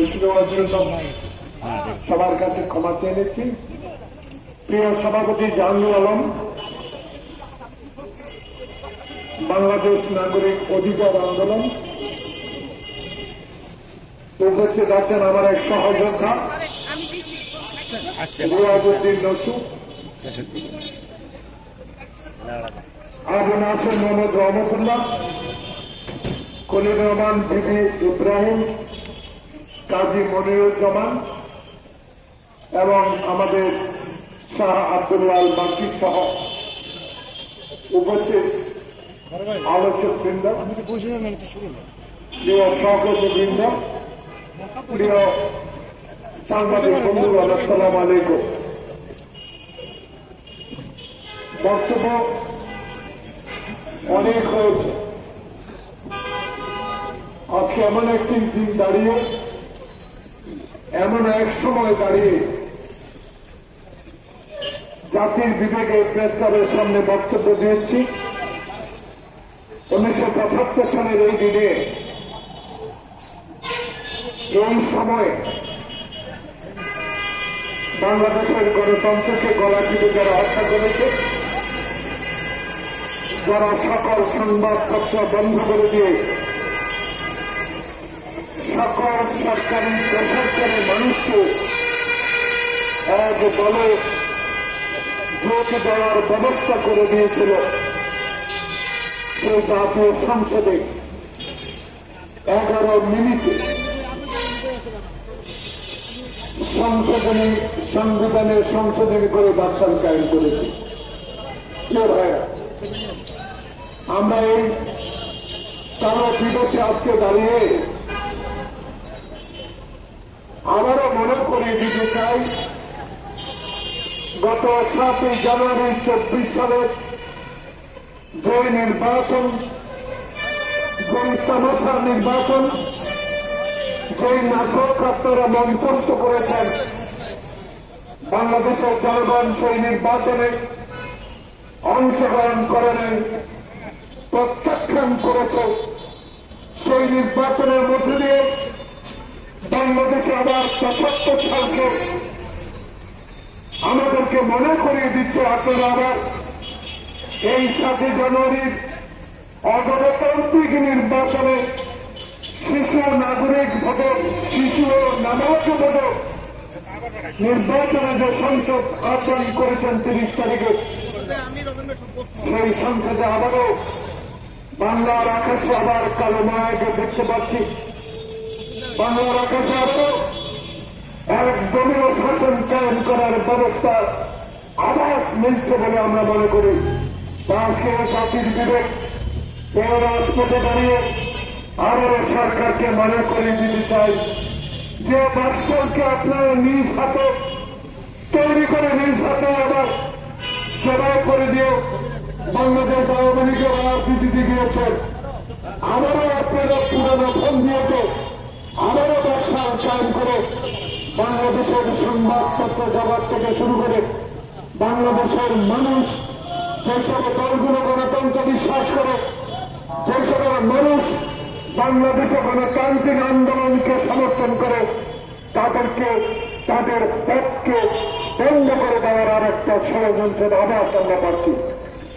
বেশি দেওয়ার জন্য সবার কাছে ক্ষমা চেয়ে নিচ্ছি। প্রিয় সভাপতি জাহাঙ্গীর আলম, বাংলাদেশ নাগরিক অধিকার আন্দোলন, উপস্থিত আছেন আমার এক সহযোদ্ধা রিয়াজুদ্দিন নসু আবু নাসির মোহাম্মদ রহমতুল্লাহ খলিল রহমান বিবি ইব্রাহিম কাজী মনিরুজ্জামান এবং আমাদের শাহ আব্দুল্লাহ বাকি সহ উপস্থিত আলোচক বৃন্দ প্রিয় সহকর্মী বৃন্দ প্রিয় সাংবাদিক বন্ধুগণ, আসসালাম আলাইকুম। বক্তব্য অনেক হয়েছে। আজকে এমন একটি দিন দাঁড়িয়ে এমন এক সময় দাঁড়িয়ে জাতির বিবেকে প্রেস ক্লাবের সামনে বক্তব্য দিয়েছি। উনিশশো পঁচাত্তর সালের এই দিনে, এই সময়ে বাংলাদেশের গণতন্ত্রকে গলা টিপে যারা হত্যা করেছে, যারা সকল সংবাদপত্র বন্ধ করে দিয়ে সকল সরকারি বেসরকারি মানুষকে এক দলে ভোট দেওয়ার ব্যবস্থা করে দিয়েছিল। সেই জাতীয় সংসদে এগারো মিনিটে সংশোধনী, সংবিধানের সংশোধনী করে বাকশাল কায়েম করেছি। আমরা এই তারা দিবসে আজকে দাঁড়িয়ে আবারও মনে করিয়ে দিতে চাই, গত সাতই জানুয়ারি চব্বিশ সালের যে নির্বাচন যে নির্বাচন যে নাটক আপনারা মন্তব্য করেছেন, বাংলাদেশের জনগণ সেই নির্বাচনে অংশগ্রহণ করে নাই, প্রত্যাখ্যান করেছে, সেই নির্বাচনের মধ্যে দিয়ে বাংলাদেশে আবার পঁচাত্তর সালকে আমাদেরকে মনে করিয়ে দিচ্ছে আপনারা আবার। এই সাতই জানুয়ারির অগণতান্ত্রিক নির্বাচনে শিশু নাগরিক ভোটে, শিশু ও নামাজ ভোটে নির্বাচনে যে সংসদ আহ্বান করেছেন তিরিশ তারিখে, সেই সংসদে আবারও বাংলার আকাশে আবার কালো মায়াকে দেখতে পাচ্ছি। বাংলার আকাশে এক দলীয় শাসন কায়েম করার ব্যবস্থা আভাস মিলছে বলে আমরা মনে করি। আজকে জাতির বিবেক এই রাজপথে দাঁড়িয়ে আবারও সরকারকে মনে করে দিতে চাই। যে বাকশালকে আপনারা নিজ হাতে তৈরি করে নিজ হাতে আবার জবাই করে দিয়ে বাংলাদেশ আওয়ামী লীগের রাজনীতিতে গিয়েছেন। আবারও আপনারা পুরোনো ফোন দিয়েছে আবারও বাকশাল কায়েম করে বাংলাদেশের সংবাদপত্র জগৎ থেকে শুরু করে বাংলাদেশের মানুষ, যেসব দলগুলো গণতন্ত্র বিশ্বাস করে, যেসব মানুষ বাংলাদেশে গণতান্ত্রিক আন্দোলনকে সমর্থন করে, তাদেরকে, তাদের পথকে বন্ধ করে দেওয়ার আর একটা ষড়যন্ত্রের আভাস আমরা পাচ্ছি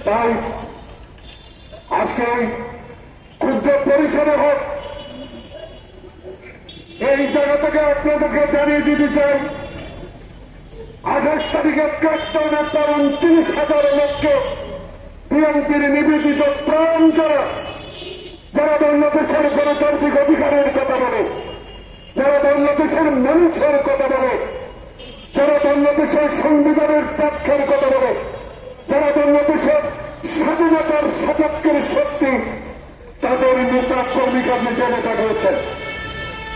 তাই আজকে ক্ষুদ্র পরিসরে হোক এই জায়গা আপনাদেরকে জানিয়ে দিতে চাই আঠাশ তারিখে কাটতে পর উনত্রিশ হাজার লোককে বিএনপির নিবেদিত প্রাণ যারা যারা বাংলাদেশের গণতান্ত্রিক অধিকারের কথা বলে, যারা বাংলাদেশের মানুষের কথা বলে, যারা বাংলাদেশের সংবিধানের পক্ষের কথা বলে, যারা বাংলাদেশের স্বাধীনতার সপক্ষের শক্তি, তাদের নেতা কর্মীকে জেলে পাঠিয়েছেন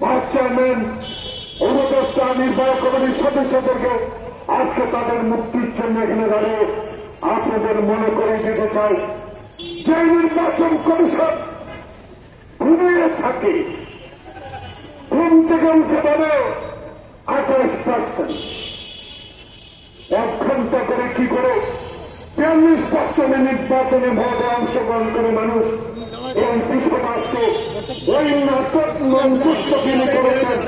ভাইস চেয়ারম্যান উপদেষ্টা নির্বাহী কমিটির সদস্যদেরকে আজকে তাদের মুক্তির আপনাদের মনে করে দিতে চাই। যে নির্বাচন কমিশন ঘুমিয়ে থাকে, ঘুম থেকে উঠে বলে আঠাশ পার্সেন্ট এক ঘণ্টা করে কি করে? পার্সেন্টের নির্বাচনে ভোটে অংশগ্রহণ করে মানুষ বিশ্ব ওই নাটক মঞ্চস্থ তিনি করেছেন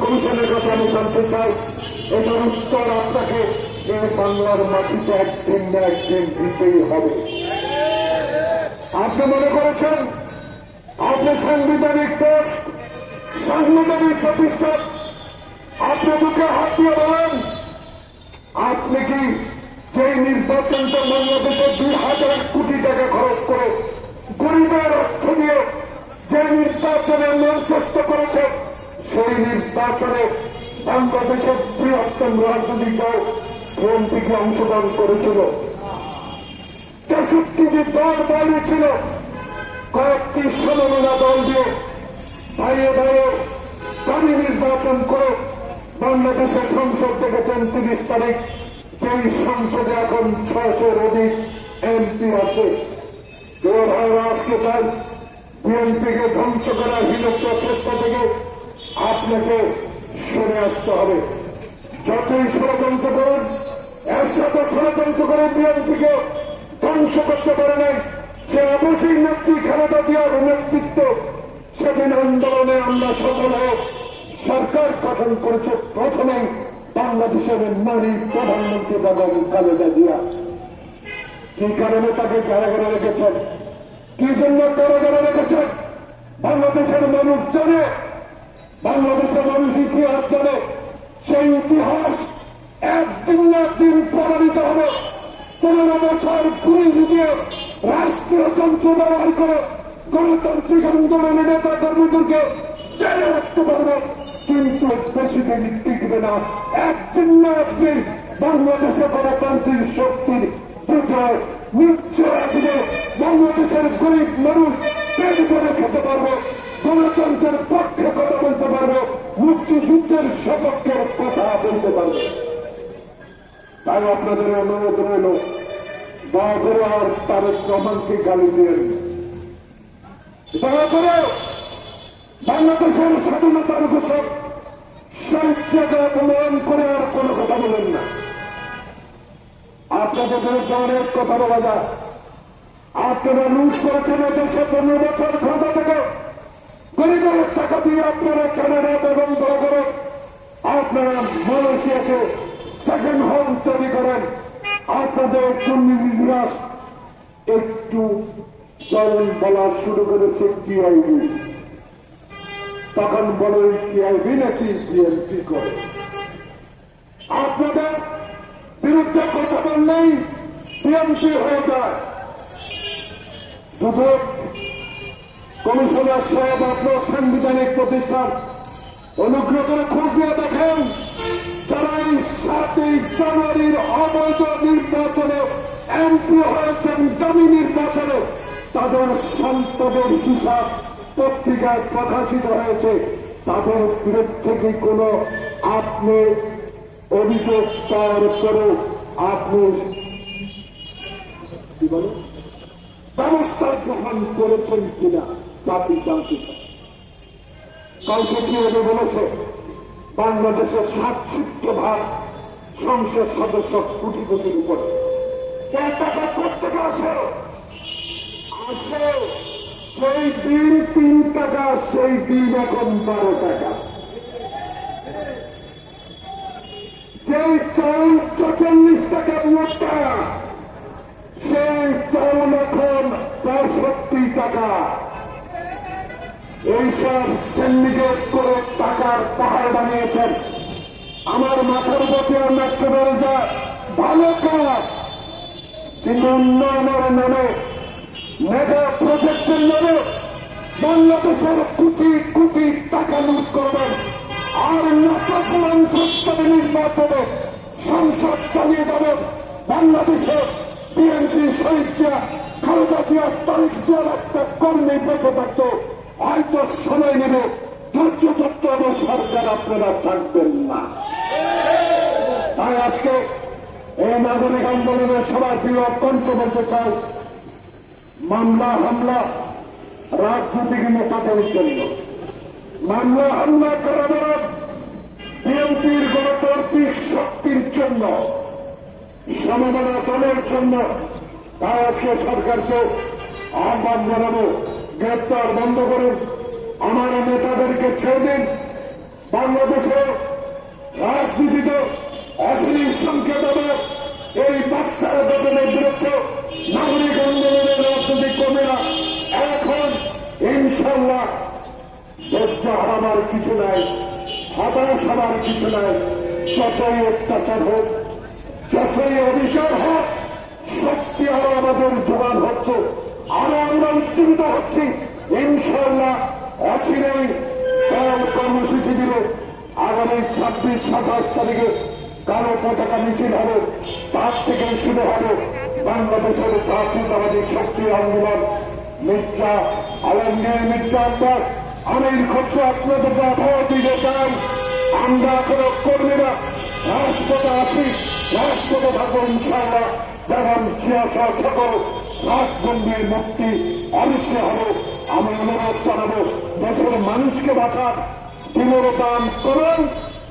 কমিশনের কাছে চাই এটার উত্তর আপনাকে এই বাংলার মাটিতে দিতেই হবে আপনি মনে করেছেন আপনি সাংবিধানিক দেশ সাংবিধানিক প্রতিষ্ঠান আপনি বুকে হাত দিয়ে বলেন আপনি কি যে নির্বাচনটা বাংলাদেশে দুই হাজার কোটি টাকা খরচ করে গরিবের অর্থ দিয়ে যে নির্বাচনে মঞ্চস্থ করেছে, সেই নির্বাচনে বাংলাদেশের বৃহত্তম রাজনৈতিক দল বিএনপিকে অংশগ্রহণ করেছিল। তেষট্টিটি দল বাইরে ছিল, কয়েকটি সমমনা দল দিয়ে ভাইয়ে ভাইয়ে দাবি নির্বাচন করে বাংলাদেশের সংসদ দেখেছেন তিরিশ তারিখ যেই সংসদে এখন ছয়শোর অধিক এমপি আছে। যে ভাইরা আজকে চান বিএনপিকে ধ্বংস করার হিলক্ত চেষ্টা থেকে আপনাকে সরে আসতে হবে। যতই ষড়যন্ত্র করুন এর সাথে ষড়যন্ত্র করে বিএনপিকে ধ্বংস করতে পারে নাই। সে অবশ্যই নেত্রী খালেদা জিয়ার নেতৃত্ব। সেদিন আন্দোলনে আমরা সফল সরকার গঠন করেছে। প্রথমেই বাংলাদেশের নারী প্রধানমন্ত্রী বেগম খালেদা জিয়া। কি কারণে তাকে কারাগারে রেখেছেন? কি জন্য কারাগারে রেখেছেন? বাংলাদেশের মানুষ জানে, বাংলাদেশের মানুষ ইতিহাস জানে, সেই ইতিহাস একদিন না একদিন প্রমাণিত হবে। পনেরো বছর পুলিশ দিয়ে রাষ্ট্রীয় তন্ত্র ব্যবহার করে গণতান্ত্রিক আন্দোলনের নেতা কর্মীদেরকে জেলে রাখতে পারবে কিন্তু বেশি টিকবে না একদিন না একদিন বাংলাদেশে গণতান্ত্রিক শক্তির বিজয় নিশ্চয় আসবে বাংলাদেশের গরিব মানুষ পেট করে খেতে পারবে গণতন্ত্রের পক্ষে কথা বলতে পারবে মুক্তিযুদ্ধের সপক্ষের কথা বলতে পারবে তাই আপনাদের অনুরোধ রইল দয়া আর তারেক রহমানকে গালি দিয়েন দয়া করে বাংলাদেশের স্বাধীনতার ঘোষক সেই অপমান করে আর কোনো কথা বলেন না। আপনাদের বিরুদ্ধে অনেক কথা বলা যায়। আপনারা লুট করেছেন দেশে পনেরো বছর ক্ষমতা থেকে। গরিবের টাকা দিয়ে আপনারা কানাডা এবং বড় করে আপনারা মালয়েশিয়াকে সেকেন্ড হোম তৈরি করেন। আপনাদের দুর্নীতিরাস একটু চরণ বলা শুরু করেছে টিআইবি তখন বলে টিআইবি নাকি বিএনপি করে? আপনাদের বিরুদ্ধে কথা বললেই বিএনপি হয়ে যায়। কমিশনার সাহেব আপনার সাংবিধানিক প্রতিষ্ঠান অনুগ্রহ করে দিয়ে দেখেন, যারা এই সাতই জানুয়ারির অবৈধ নির্বাচনে এমপি হয়েছেন, দামি নির্বাচনে তাদের সম্পদের হিসাব পত্রিকায় প্রকাশিত হয়েছে, তাদের বিরুদ্ধে কি কোন আপনি অভিযোগ পাওয়ার পরেও আপনি ব্যবস্থা গ্রহণ করেছেন কিনা? জাতি জানতে কালকে কি এনে বলেছে? বাংলাদেশের সাতষট্টি ভাগ সংসদ সদস্য কোটি কোটির উপরে। টাকা করতে আসে? আসে সেই দিন তিন টাকা, সেই দিন এখন বারো টাকা। যেই চাউল চল্লিশ টাকা মোটা সেই চাউল এখন পঁয়ষট্টি টাকা। এইসব সিন্ডিকেট করে টাকার পাহাড় বানিয়েছেন। আমার মাথার উপরে আমরা একেবারে যা, ভালো কাজ। কিন্তু উন্নয়নের নামে প্রজেক্টের নামে বাংলাদেশের কোটি কোটি টাকা লুট করবেন আর নাটক মন্ত্রস্তরে নির্বাচনে সংসদ চালিয়ে যাবেন বাংলাদেশে বিএনপি শহীদ জিয়া খালেদা জিয়া তারিখ জিয়ার একটা কর্মী বেঁচে থাকতো। হয়তো সময় নেবে। ধৈর্য ধরতে হবে সরকার, আপনারা থাকবেন না। তাই আজকে এই নাগরিক আন্দোলনের সবার প্রিয় কণ্ঠ বলতে চাই মামলা, হামলা, রাজনৈতিক নেতাদের জন্য। মামলা, হামলা করা বরং বিএনপির গণতান্ত্রিক শক্তির জন্য সমবেদনা দলের জন্য। তাই আজকে সরকারকে আহ্বান জানাব, গ্রেপ্তার বন্ধ করুন। আমার নেতাদেরকে ছেড়ে দিন। বাংলাদেশে রাজনীতিতে অশ্লীল সংকেত হবে। এই কিছু নাই। হতাশ হবার কিছু নাই। যতই অত্যাচার হোক, যতই অভিযোগ হোক, শক্তি আরও আমাদের জোগান হচ্ছে। আরও আমরা উজ্জীবিত হচ্ছি। ইনশাল্লাহ অচিরেই দল কর্মসূচি দিলে আগামী ছাব্বিশ, সাতাশ তারিখে কালো পতাকা মিছিল হবে। তার থেকে শুরু হবে বাংলাদেশের জাতীয়তাবাদী শক্তি আন্দোলন। মির্জা আলমগীর মির্জা আব্বাস আমির খরচ আপনাদেরকে আবহাওয়া দিতে চাই আমরা কোনো কর্মীরা রাজপথে আছি রাজপথে থাকব ইনশাআল্লাহ। যেমন সিয়াসা সকল রাজবন্দির মুক্তি অবশ্যই হবে। আমি অনুরোধ জানাব, দেশের মানুষকে বাঁচার দিনের দান করুন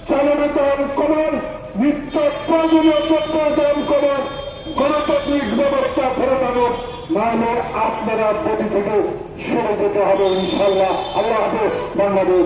চালের দান করুন নিত্য প্রয়োজনীয় দান করুন, গণতান্ত্রিক ব্যবস্থা ফেরত আনুন। নাহলে আপনারা প্রতি থেকে সরে যেতে হবে ইনশাল্লাহ আল্লাহ হাফেজ। বাংলাদেশ